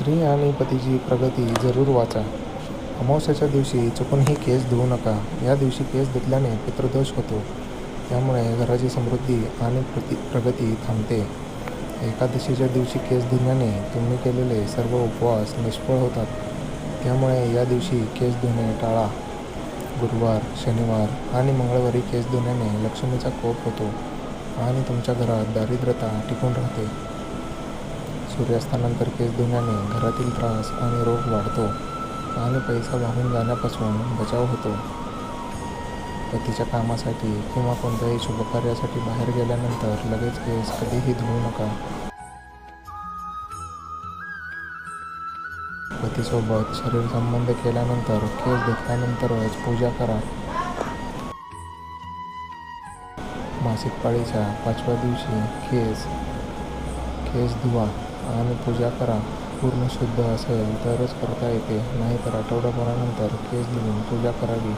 स्त्री आणि पतीची प्रगती जरूर वाचा. अमावस्याच्या दिवशी चुकूनही केस धुवू नका. या दिवशी केस धुतल्याने पितृदोष होतो. त्यामुळे घराची समृद्धी आणि प्रति प्रगती थांबते. एकादशीच्या दिवशी केस धुण्याने तुम्ही केलेले सर्व उपवास निष्फळ होतात. त्यामुळे या दिवशी केस धुणे टाळा. गुरुवार शनिवार आणि मंगळवारी केस धुण्याने लक्ष्मीचा कोप होतो आणि तुमच्या घरात दारिद्रता टिकून राहते. सूर्यास्तानंतर केस धुण्याने घरातील त्रास आणि रोग वाढतो आणि पैसा वाहून जाण्यापासून बचाव होतो. पतीच्या कामासाठी किंवा कोणत्याही शुभकार्यासाठी बाहेर गेल्यानंतर लगेच केस कधीही धुवू नका. पतीसोबत शरीर संबंध केल्यानंतर केस धुतल्यानंतरच पूजा करा. मासिक पाळीच्या पाचव्या दिवशी केस केस धुवा. आणि पूजा करा. पूर्ण शुद्ध असेल तरच करता येते. नाहीतर आठवडाभरानंतर केस धुवून पूजा करावी.